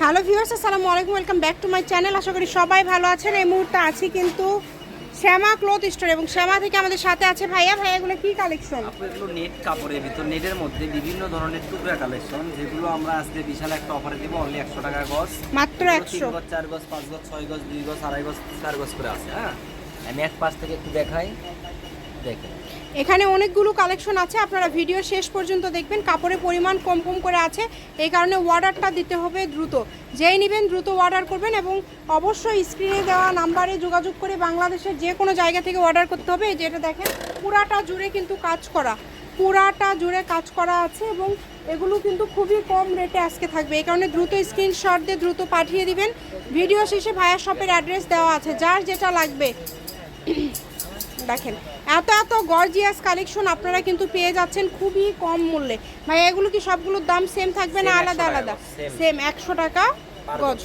Hello viewers আসসালামু আলাইকুম welcome back to my channel. আশা করি সবাই ভালো আছেন। এই মুহূর্তে আছি কিন্তু শ্যামা ক্লথ স্টোর এবং শ্যামা থেকে আমাদের সাথে আছে ভাইয়া। ভাইয়া এগুলো কি কালেকশন এগুলো নেট কাপড়ের ভিতর নেটের মধ্যে বিভিন্ন ধরনের টুকরা কালেকশন যেগুলো আমরা আজকে বিশাল একটা অফারে দেবো অনলি একশো টাকা গজ। মাত্র একশো। গজ চার গজ পাঁচ গজ ছয় গজ দুই গজ আড়াই গজ চার গজ করে আছে হ্যাঁ? আমি এক পাশ থেকে একটু দেখাই। দেখেন। এখানে অনেকগুলো কালেকশন আছে, আপনারা ভিডিও শেষ পর্যন্ত দেখবেন। কাপড়ের পরিমাণ কম কম করে আছে, এই কারণে অর্ডারটা দিতে হবে দ্রুত। যেই নেবেন দ্রুত অর্ডার করবেন এবং অবশ্যই স্ক্রিনে দেওয়া নাম্বারে যোগাযোগ করে বাংলাদেশের যে কোনো জায়গা থেকে অর্ডার করতে হবে। যেটা দেখেন, পুরাটা জুড়ে কিন্তু কাজ করা, পুরাটা জুড়ে কাজ করা আছে এবং এগুলো কিন্তু খুবই কম রেটে আজকে থাকবে। এই কারণে দ্রুত স্ক্রিনশট দিয়ে দ্রুত পাঠিয়ে দিবেন। ভিডিও শেষে ভায়া শপের অ্যাড্রেস দেওয়া আছে, যার যেটা লাগবে। দেখেন এত এত গর্জিয়াস কালেকশন আপনারা কিন্তু পেয়ে যাচ্ছেন খুবই কম মূল্যে। ভাই এগুলো কি সবগুলোর দাম সেম থাকবে না আলাদা আলাদা। সেম একশো টাকা গজ।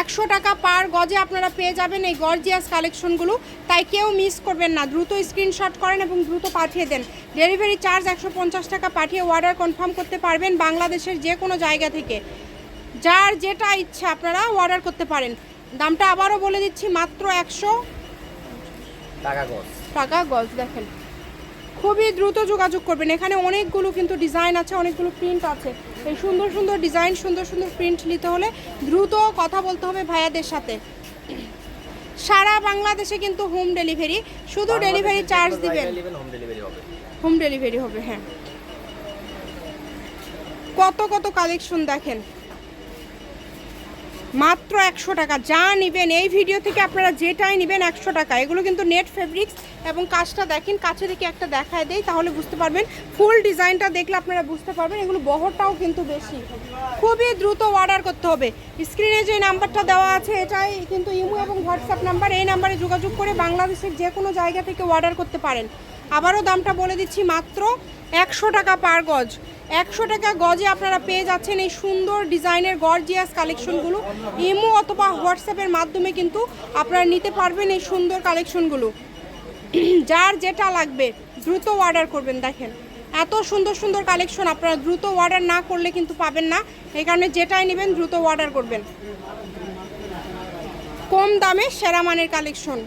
একশো টাকা পার গজে আপনারা পেয়ে যাবেন এই গর্জিয়াস কালেকশনগুলো তাই কেউ মিস করবেন না। দ্রুত স্ক্রিনশট করেন এবং দ্রুত পাঠিয়ে দেন। ডেলিভারি চার্জ একশো পঞ্চাশ টাকা পাঠিয়ে অর্ডার কনফার্ম করতে পারবেন বাংলাদেশের যে কোনো জায়গা থেকে। যার যেটা ইচ্ছা আপনারা অর্ডার করতে পারেন। দামটা আবারও বলে দিচ্ছি মাত্র একশো টাকা গজ। দেখেন। খুবই দ্রুত যোগাযোগ করবেন। এখানে অনেকগুলো কিন্তু ডিজাইন আছে অনেকগুলো প্রিন্ট আছে। এই সুন্দর সুন্দর ডিজাইন সুন্দর সুন্দর প্রিন্ট নিতে হলে দ্রুত কথা বলতে হবে ভাইয়াদের সাথে। সারা বাংলাদেশে কিন্তু হোম ডেলিভারি শুধু ডেলিভারি চার্জ দিবেন। হোম ডেলিভারি হবে। হ্যাঁ। কত কত কালেকশন দেখেন। মাত্র একশো টাকা। যা নেবেন, এই ভিডিও থেকে আপনারা যেটাই নেবেন একশো টাকা। এগুলো কিন্তু নেট ফেব্রিক্স এবং কাজটা দেখেন, কাছে থেকে একটা দেখায় দেই, তাহলে বুঝতে পারবেন। ফুল ডিজাইনটা দেখলে আপনারা বুঝতে পারবেন, এগুলো বহরটাও কিন্তু বেশি। খুবই দ্রুত অর্ডার করতে হবে। স্ক্রিনে যে নাম্বারটা দেওয়া আছে, এটাই কিন্তু ইমো এবং হোয়াটসঅ্যাপ নাম্বার। এই নাম্বারে যোগাযোগ করে বাংলাদেশের যে কোনো জায়গা থেকে অর্ডার করতে পারেন। আবারও দামটা বলে দিচ্ছি মাত্র একশো টাকা পার গজ। একশো টাকা গজে আপনারা পেয়ে যাচ্ছেন এই সুন্দর ডিজাইনের গর্জিয়াস কালেকশনগুলো। ইমো অথবা হোয়াটসঅ্যাপের মাধ্যমে কিন্তু আপনারা নিতে পারবেন এই সুন্দর কালেকশনগুলো। যার যেটা লাগবে, দ্রুত অর্ডার করবেন, দেখেন। এত সুন্দর সুন্দর কালেকশন আপনারা দ্রুত অর্ডার না করলে কিন্তু পাবেন না। এই কারণে যেটাই নেবেন, দ্রুত অর্ডার করবেন। কম দামে সেরা মানের কালেকশন।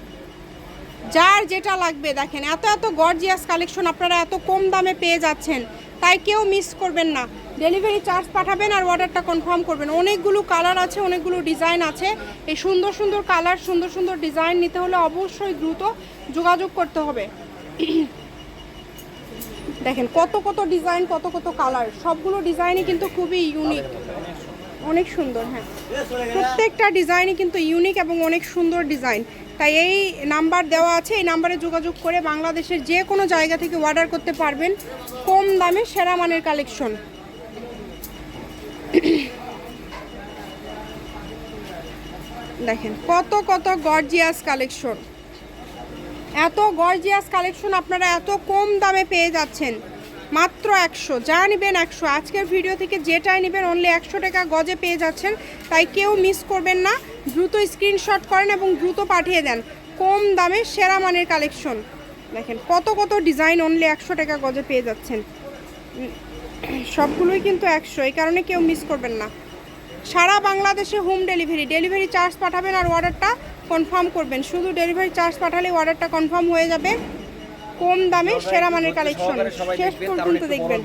যার যেটা লাগবে, দেখেন, এত এত গর্জিয়াস কালেকশন আপনারা এত কম দামে পেয়ে যাচ্ছেন। তাই কেউ মিস করবেন না। ডেলিভারি চার্জ পাঠাবেন আর অর্ডারটা কনফার্ম করবেন। অনেকগুলো কালার আছে, অনেকগুলো ডিজাইন আছে। এই সুন্দর সুন্দর কালার সুন্দর সুন্দর ডিজাইন নিতে হলে অবশ্যই দ্রুত যোগাযোগ করতে হবে। দেখেন, কত কত ডিজাইন কত কত কালার সবগুলো ডিজাইনই কিন্তু খুবই ইউনিক অনেক সুন্দর হ্যাঁ। প্রত্যেকটা ডিজাইনই কিন্তু ইউনিক এবং অনেক সুন্দর ডিজাইন তাই এই নাম্বার দেওয়া আছে, এই নাম্বারে যোগাযোগ করে বাংলাদেশের যে কোনো জায়গা থেকে অর্ডার করতে পারবেন কম দামে সেরা মানের কালেকশন দেখেন কত কত গর্জিয়াস কালেকশন এত গর্জিয়াস কালেকশন আপনারা এত কম দামে পেয়ে যাচ্ছেন। মাত্র একশো। যা নেবেন একশো। আজকের ভিডিও থেকে যেটাই নেবেন অনলি একশো টাকা গজে পেয়ে যাচ্ছেন। তাই কেউ মিস করবেন না। দ্রুত স্ক্রিনশট করেন এবং দ্রুত পাঠিয়ে দেন। কম দামে সেরা মানের কালেকশন দেখেন কত কত ডিজাইন অনলি একশো টাকা গজে পেয়ে যাচ্ছেন। সবগুলোই কিন্তু একশো। এই কারণে কেউ মিস করবেন না। সারা বাংলাদেশে হোম ডেলিভারি ডেলিভারি চার্জ পাঠাবেন আর অর্ডারটা কনফার্ম করবেন। শুধু ডেলিভারি চার্জ পাঠালে অর্ডারটা কনফার্ম হয়ে যাবে। কম দামে সেরা মানের কালেকশন শেষ পর্যন্ত দেখবেন।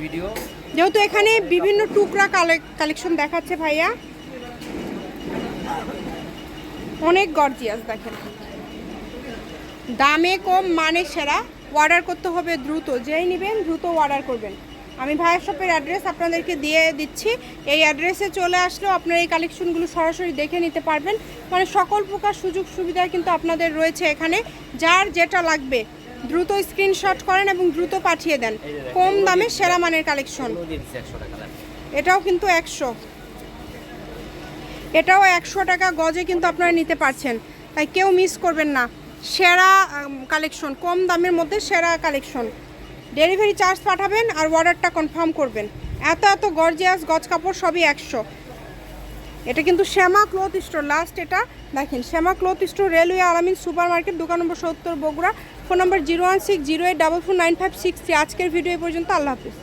যেহেতু এখানে বিভিন্ন টুকরা কালেকশন দেখাচ্ছে ভাইয়া। অনেক গর্জিয়াস দেখেন। দামে কম মানে সেরা। অর্ডার করতে হবে দ্রুত। যেই নেবেন দ্রুত অর্ডার করবেন। আমি ভাইয়ের শপের অ্যাড্রেস আপনাদেরকে দিয়ে দিচ্ছি। এই অ্যাড্রেসে চলে আসলেও আপনারা এই কালেকশনগুলো সরাসরি দেখে নিতে পারবেন। মানে সকল প্রকার সুযোগ সুবিধা কিন্তু আপনাদের রয়েছে এখানে। যার যেটা লাগবে দ্রুত স্ক্রিনশট করেন এবং দ্রুত পাঠিয়ে দেন। কম দামে সেরা মানের কালেকশন এটাও কিন্তু একশো। এটাও একশো টাকা গজে কিন্তু আপনারা নিতে পারছেন। তাই কেউ মিস করবেন না। সেরা কালেকশন কম দামের মধ্যে সেরা কালেকশন ডেলিভারি চার্জ পাঠাবেন আর অর্ডারটা কনফার্ম করবেন। এত এত গর্জিয়াস গজ কাপড় সবই একশো। এটা কিন্তু শ্যামা ক্লথ স্টোর লাস্ট এটা। দেখেন, Shyama cloth store, railway Alamin super market দোকান নম্বর সত্তর, Bogura. Phone number zero one six zero eight double four nine five six আজকের ভিডিও পর্যন্ত, আল্লাহ হাফিজ।